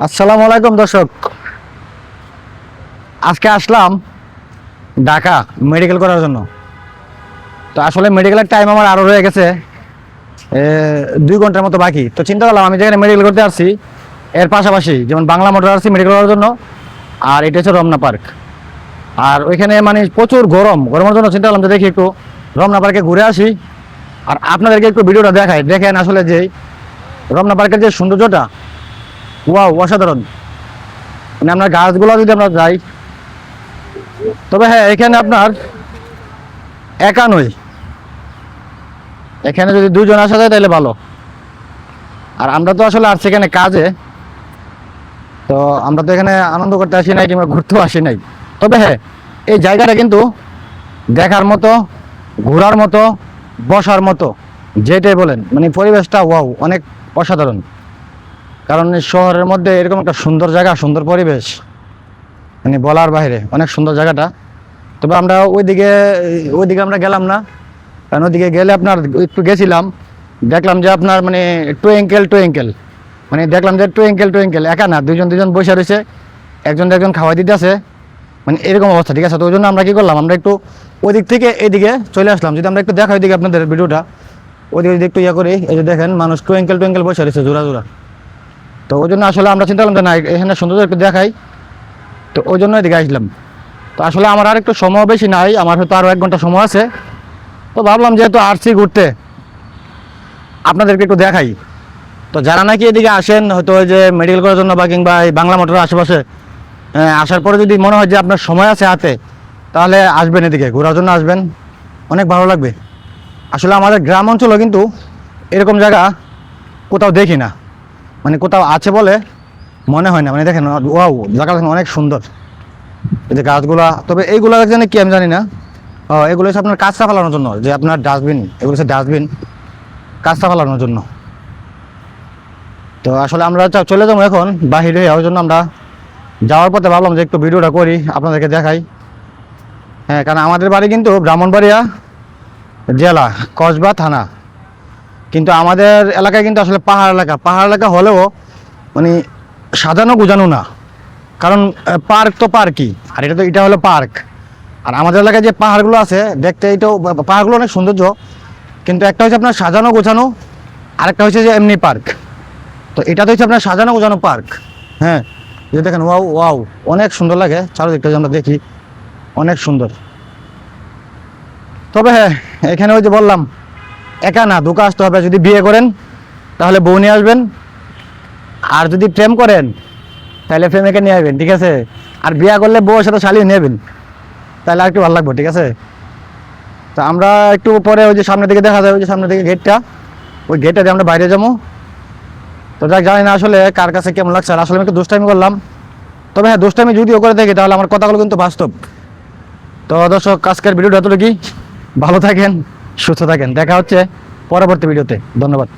আসসালামু আলাইকুম, দর্শক। আজকে আসলাম ঢাকা মেডিকেল করার জন্য। তো আসলে মেডিকেলের টাইম আমার আরও রয়ে গেছে দুই ঘণ্টার মতো বাকি। তো চিন্তা করলাম, আমি যেখানে মেডিকেল করতে আসছি, এর পাশাপাশি যেমন বাংলা মোটর আসছি মেডিকেল করার জন্য, আর এটা হচ্ছে রমনা পার্ক আর ওইখানে মানে প্রচুর গরম, গরমের জন্য চিন্তা করলাম যে দেখি একটু রমনা পার্কে ঘুরে আসি। আর আপনাদেরকে একটু ভিডিওটা দেখাই, দেখেন আসলে যে রমনা পার্কের যে সৌন্দর্যটা ওয়াও, অসাধারণ। মানে আপনার গাছগুলো যদি আমরা যাই, তবে হ্যাঁ এখানে আপনার একা নই এখানে যদি দুজন আসা যায়, তাহলে ভালো। আর আমরা তো আসলে আসছি এখানে কাজে। তো আমরা তো এখানে আনন্দ করতে আসি নাই কিংবা ঘুরতেও আসি নাই। তবে হ্যাঁ এই জায়গাটা কিন্তু দেখার মতো, ঘোরার মতো, বসার মতো, যেটাই বলেন মানে পরিবেশটা ওয়াও, অনেক অসাধারণ। কারণ শহরের মধ্যে এরকম একটা সুন্দর জায়গা, সুন্দর পরিবেশ মানে বলার বাইরে, অনেক সুন্দর জায়গাটা। তবে আমরা ওইদিকে ওইদিকে আমরা গেলাম না। কারণ ওইদিকে গেলে আপনার একটু গেছিলাম, দেখলাম যে আপনার মানে টু এঙ্কেল টু এঙ্কেল মানে দেখলাম যে টু এঙ্কেল টু এঙ্কেল একা না দুজন দুজন বসে রয়েছে, একজন একজন খাওয়াই দিতে আছে মানে এরকম অবস্থা, ঠিক আছে? তো ওই জন্য আমরা কী করলাম, আমরা একটু ওই দিক থেকে এদিকে চলে আসলাম। যদি আমরা একটু দেখা ওইদিকে আপনাদের ভিডিওটা, ওইদিকে যদি একটু ইয়ে করি, এই যে দেখেন, মানুষ টু এঙ্কেল টু এঙ্কেল বসে রয়েছে, জোড়া জোড়া। তো ওই জন্য আসলে আমরা চিন্তা করলাম যে না এখানে সৌন্দর্য একটু দেখাই। তো ওই জন্য এদিকে আসলাম। তো আসলে আমার আর একটু সময় বেশি নাই, আমার হয়তো আরও এক ঘণ্টা সময় আছে। তো ভাবলাম যেহেতু আসছি ঘুরতে, আপনাদেরকে একটু দেখাই। তো যারা নাকি এদিকে আসেন, হয়তো ওই যে মেডিকেল করার জন্য বা কিংবা এই বাংলা মোটরের আশেপাশে আসার পরে যদি মনে হয় যে আপনার সময় আছে হাতে, তাহলে আসবেন এদিকে, ঘোরার জন্য আসবেন। অনেক ভালো লাগবে। আসলে আমাদের গ্রাম অঞ্চলও কিন্তু এরকম জায়গা কোথাও দেখি না। মানে কোথাও আছে বলে মনে হয় না। মানে দেখেন, ওয়াও, জায়গাটা দেখেন অনেক সুন্দর। এই যে গাছগুলা, তবে এইগুলো জানি কি আমি জানি না। এগুলো হচ্ছে আপনার কাঁচরা ফেলানোর জন্য, যে আপনার ডাস্টবিন, এগুলো হচ্ছে ডাস্টবিন কাঁচরা ফেলানোর জন্য। তো আসলে আমরা চলে যাব এখন বাহিরে, ওই জন্য আমরা যাওয়ার পথে ভাবলাম যে একটু ভিডিওটা করি, আপনাদেরকে দেখাই। হ্যাঁ কারণ আমাদের বাড়ি কিন্তু ব্রাহ্মণবাড়িয়া জেলা, কসবা থানা। কিন্তু আমাদের এলাকায় কিন্তু আসলে পাহাড় এলাকা। পাহাড় এলাকা হলেও মানে সাজানো গুজানো না। কারণ পার্ক তো পার্কই। আর এটা তো এটা হলো পার্ক। আর আমাদের এলাকায় যে পাহাড়গুলো আছে, দেখতে এটাও পাহাড়গুলো অনেক সৌন্দর্য। কিন্তু একটা হচ্ছে আপনার সাজানো গোছানো, আরেকটা হচ্ছে যে এমনি পার্ক। তো এটা তো হচ্ছে আপনার সাজানো গোছানো পার্ক। হ্যাঁ যে দেখেন, ওয়াও ওয়াও, অনেক সুন্দর লাগে। চারদিকটা আমরা দেখি, অনেক সুন্দর। তবে হ্যাঁ এখানে ওই যে বললাম একা না দুকা আসতে হবে। যদি বিয়ে করেন, তাহলে বউ নিয়ে আসবেন। আর যদি প্রেম করেন, তাহলে প্রেমিকে নিয়ে আসবেন, ঠিক আছে? আর বিয়ে করলে বউয়ের সাথে শালিয়ে নেবেন তাহলে আর একটু ভালো লাগবে, ঠিক আছে? তো আমরা একটু পরে ওই যে সামনের দিকে দেখা যায়, ওই যে সামনের দিকে গেটটা ওই গেটটা দিয়ে আমরা বাইরে যাব। তো যাক, জানি না আসলে কার কাছে কেমন লাগছে। আসলে আমি একটু দুষ্টামি করলাম। তবে হ্যাঁ দুষ্টামি যদিও করে থাকি, তাহলে আমার কথাগুলো কিন্তু বাস্তব। তো দর্শক, আজকের ভিডিওটা এতটুকুই। ভালো থাকেন। সুস্থ থাকেন। দেখা হচ্ছে পরবর্তী ভিডিওতে। ধন্যবাদ।